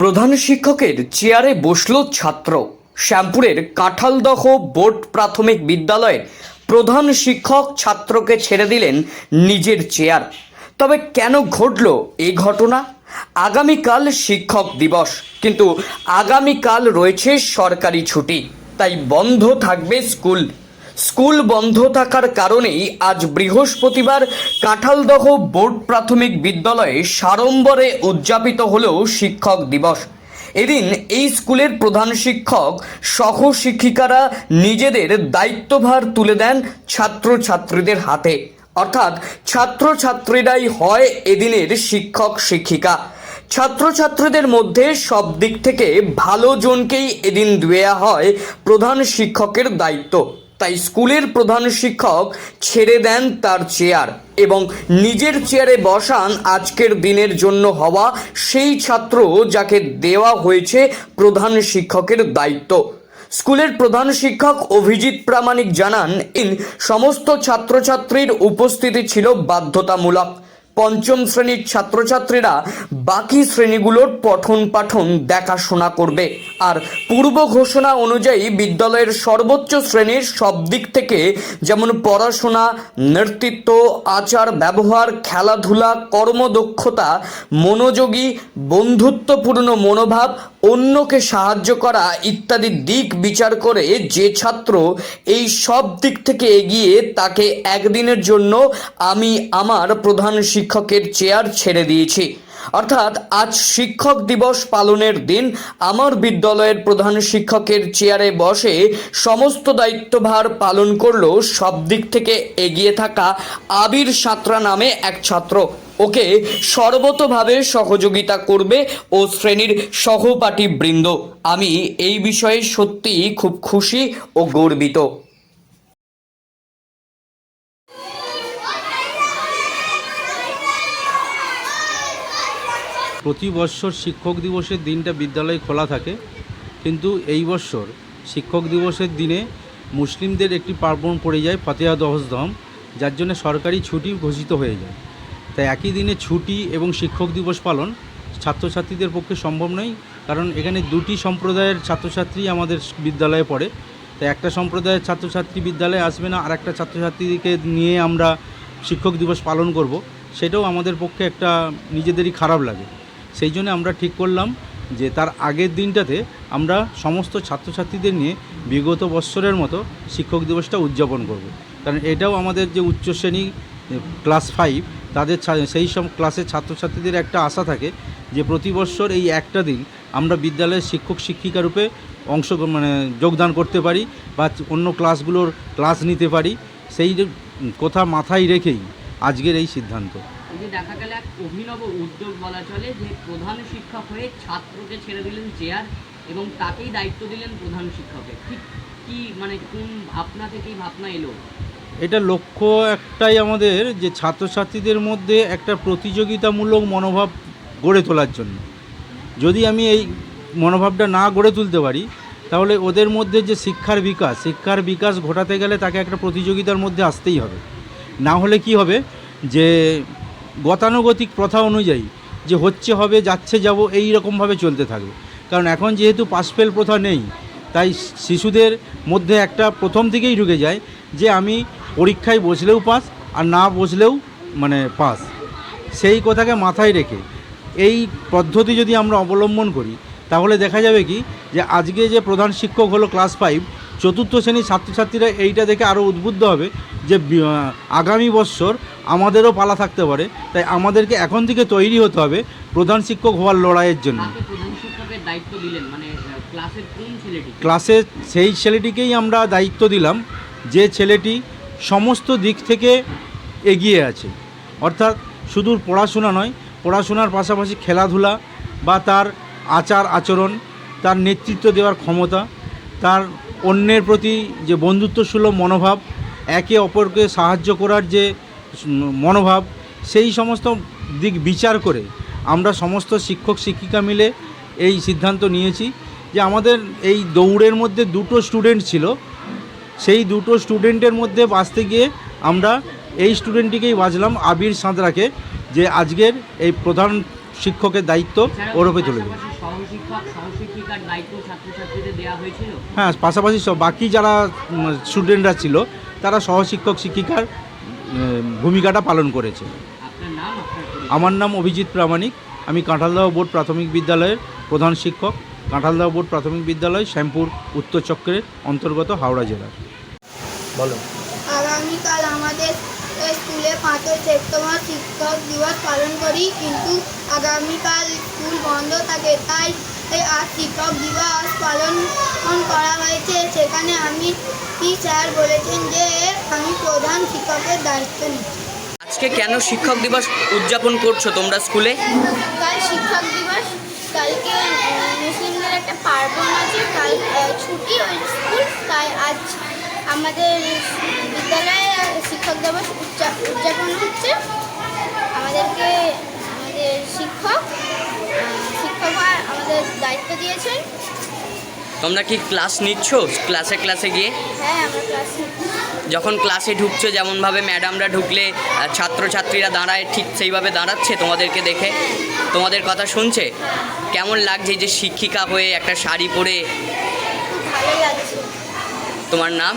প্রধান শিক্ষকের চেয়ারে বসল ছাত্র। শ্যামপুরের কাঁঠালদহ বোর্ড প্রাথমিক বিদ্যালয়ের প্রধান শিক্ষক ছাত্রকে ছেড়ে দিলেন নিজের চেয়ার। তবে কেন ঘটল এ ঘটনা? আগামীকাল শিক্ষক দিবস, কিন্তু আগামীকাল রয়েছে সরকারি ছুটি, তাই বন্ধ থাকবে স্কুল। স্কুল বন্ধ থাকার কারণেই আজ বৃহস্পতিবার কাঁঠালদহ বোর্ড প্রাথমিক বিদ্যালয়ে সাড়ম্বরে উদযাপিত হল শিক্ষক দিবস। এদিন এই স্কুলের প্রধান শিক্ষক সহ শিক্ষিকারা নিজেদের দায়িত্বভার তুলে দেন ছাত্রছাত্রীদের হাতে। অর্থাৎ ছাত্রছাত্রীরাই হয় এদিনের শিক্ষক শিক্ষিকা ছাত্রছাত্রীদের মধ্যে সব দিক থেকে ভালো জনকেই এদিন দেওয়া হয় প্রধান শিক্ষকের দায়িত্ব। তাই স্কুলের প্রধান শিক্ষক ছেড়ে দেন তার চেয়ার এবং নিজের চেয়ারে বসান আজকের দিনের জন্য হওয়া সেই ছাত্র যাকে দেওয়া হয়েছে প্রধান শিক্ষকের দায়িত্ব। স্কুলের প্রধান শিক্ষক অভিজিৎ প্রামাণিক জানান, ইন, সমস্ত ছাত্রছাত্রীর উপস্থিতি ছিল বাধ্যতামূলক। পঞ্চম শ্রেণির ছাত্রছাত্রীরা বাকি শ্রেণীগুলোর পঠন পাঠন দেখাশোনা করবে। আর পূর্ব ঘোষণা অনুযায়ী বিদ্যালয়ের সর্বোচ্চ শ্রেণির সব দিক থেকে যেমন পড়াশোনা, নেতৃত্ব, আচার, ব্যবহার, খেলাধুলা, কর্মদক্ষতা, মনোযোগী, বন্ধুত্বপূর্ণ মনোভাব অন্যকে সাহায্য করা ইত্যাদি দিক বিচার করে যে ছাত্র এই সব দিক থেকে এগিয়ে তাকে একদিনের জন্য আমি আমার প্রধান শিক্ষকের চেয়ার ছেড়ে দিয়েছি। অর্থাৎ আজ শিক্ষক দিবস পালনের দিন আমার বিদ্যালয়ের প্রধান শিক্ষকের চেয়ারে বসে সমস্ত দায়িত্বভার পালন করল সব দিক থেকে এগিয়ে থাকা আবির সাঁতরা নামে এক ছাত্র। ওকে সর্বতভাবে সহযোগিতা করবে ও শ্রেণির সহপাঠী বৃন্দ আমি এই বিষয়ে সত্যিই খুব খুশি ও গর্বিত। প্রতি বৎসর শিক্ষক দিবসের দিনটা বিদ্যালয় খোলা থাকে, কিন্তু এই বৎসর শিক্ষক দিবসের দিনে মুসলিমদের একটি পার্বণ পড়ে যায়, ফতেহা দহসদম যার জন্য সরকারি ছুটি ঘোষিত হয়ে যায়। তাই একই দিনে ছুটি এবং শিক্ষক দিবস পালন ছাত্রছাত্রীদের পক্ষে সম্ভব নয়, কারণ এখানে দুটি সম্প্রদায়ের ছাত্রছাত্রী আমাদের বিদ্যালয়ে পড়ে। তাই একটা সম্প্রদায়ের ছাত্রছাত্রী বিদ্যালয়ে আসবে না, আর একটা ছাত্রছাত্রীকে নিয়ে আমরা শিক্ষক দিবস পালন করব। সেটাও আমাদের পক্ষে একটা নিজেদেরই খারাপ লাগে। সেই জন্য আমরা ঠিক করলাম যে তার আগের দিনটাতে আমরা সমস্ত ছাত্রছাত্রীদের নিয়ে বিগত বৎসরের মতো শিক্ষক দিবসটা উদযাপন করব। কারণ এটাও আমাদের যে উচ্চ শ্রেণি ক্লাস ফাইভ তাদের সেই সব ক্লাসের ছাত্রছাত্রীদের একটা আশা থাকে যে প্রতি বছর এই একটা দিন আমরা বিদ্যালয়ের শিক্ষক শিক্ষিকা রূপে অংশ মানে যোগদান করতে পারি বা অন্য ক্লাসগুলোর ক্লাস নিতে পারি। সেই কথা মাথায় রেখেই আজকের এই সিদ্ধান্ত। দেখা গেল এক অভিনব উদ্যোগ বলা চলে যে প্রধান শিক্ষক হয়ে ছাত্রকে ছেড়ে দিলেন চেয়ার এবং তাকেই দায়িত্ব দিলেন প্রধান শিক্ষকের। ঠিক কি মানে কোন ভাবনা থেকেই ভাবনা এলো? এটা লক্ষ্য একটাই আমাদের যে ছাত্রছাত্রীদের মধ্যে একটা প্রতিযোগিতামূলক মনোভাব গড়ে তোলার জন্য। যদি আমি এই মনোভাবটা না গড়ে তুলতে পারি, তাহলে ওদের মধ্যে যে শিক্ষার বিকাশ শিক্ষার বিকাশ ঘটাতে গেলে তাকে একটা প্রতিযোগিতার মধ্যে আসতেই হবে। না হলে কি হবে? যে গতানুগতিক প্রথা অনুযায়ী যে হচ্ছে, হবে, যাচ্ছে, যাব, এই রকমভাবে চলতে থাকবে। কারণ এখন যেহেতু পাসফেল প্রথা নেই, তাই শিশুদের মধ্যে একটা প্রথম থেকেই ঢুকে যায় যে আমি পরীক্ষায় বসলেও পাস আর না বসলেও মানে পাস। সেই কথাকে মাথায় রেখে এই পদ্ধতি যদি আমরা অবলম্বন করি তাহলে দেখা যাবে কি যে আজকে যে প্রধান শিক্ষক হলো ক্লাস ফাইভ চতুর্থ শ্রেণির ছাত্রছাত্রীরা এইটা দেখে আরও উদ্বুদ্ধ হবে যে আগামী বৎসর আমাদেরও পালা থাকতে পারে। তাই আমাদেরকে এখন থেকে তৈরি হতে হবে প্রধান শিক্ষক হওয়ার লড়াইয়ের জন্য। মানে ক্লাসের ক্লাসে সেই ছেলেটিকেই আমরা দায়িত্ব দিলাম। যে ছেলেটি সমস্ত দিক থেকে এগিয়ে আছে। অর্থাৎ শুধু পড়াশোনা নয়, পড়াশোনার পাশাপাশি খেলাধুলা বা তার আচার আচরণ, তার নেতৃত্ব দেওয়ার ক্ষমতা, তার অন্যের প্রতি যে বন্ধুত্বসুলভ মনোভাব, একে অপরকে সাহায্য করার যে মনোভাব, সেই সমস্ত দিক বিচার করে আমরা সমস্ত শিক্ষক শিক্ষিকা মিলে এই সিদ্ধান্ত নিয়েছি যে আমাদের এই দৌড়ের মধ্যে দুটো স্টুডেন্ট ছিল সেই দুটো স্টুডেন্টের মধ্যে বাঁচতে গিয়ে আমরা এই স্টুডেন্টটিকেই বাঁচলাম আবির সাঁতরাকে যে আজকের এই প্রধান শিক্ষকের দায়িত্ব এছাড়াও ওর উপরে চলে হয়েছিল? হ্যাঁ পাশাপাশি সব বাকি যারা স্টুডেন্টরা ছিল তারা সহশিক্ষক শিক্ষিকার ভূমিকাটা পালন করেছে। আমার নাম অভিজিৎ প্রামাণিক আমি কাঁঠালদাহ বোর্ড প্রাথমিক বিদ্যালয়ের প্রধান শিক্ষক। কাঁঠালদাহ বোর্ড প্রাথমিক বিদ্যালয় শ্যামপুর উত্তর চক্রের অন্তর্গত হাওড়া জেলার। বলো। আগামীকাল আমাদের স্কুলে পাঁচই সেপ্টেম্বর শিক্ষক দিবস পালন করি কিন্তু আগামীকাল স্কুল বন্ধ থাকে তাই এই আজ শিক্ষক দিবস পালন করা হয়েছে। সেখানে আমি কি স্যার বলেছেন যে আমি প্রধান শিক্ষকের দায়িত্ব নিচ্ছি। আজকে কেন শিক্ষক দিবস উদযাপন করছ তোমরা স্কুলে? কাল শিক্ষক দিবস কালকে মুসলিমদের একটা পার্বণ আছে কাল ছুটি ওই স্কুল তাই আজ আমাদের বিদ্যালয়ে শিক্ষক দিবস উদযা- উদযাপন হচ্ছে। আমাদেরকে আমাদের শিক্ষক শিক্ষক আমাদের দায়িত্ব দিয়েছেন। তোমরা কি ক্লাস নিচ্ছ? ক্লাসে ক্লাসে গিয়ে? হ্যাঁ আমরা ক্লাস যখন ক্লাসে ঢুকছো যেমনভাবে ম্যাডামরা ঢুকলে ছাত্রছাত্রীরা দাঁড়ায় ঠিক সেইভাবে দাঁড়াচ্ছে তোমাদেরকে দেখে? তোমাদের কথা শুনছে? কেমন লাগছে যে শিক্ষিকা হয়ে একটা শাড়ি পরে? তোমার নাম?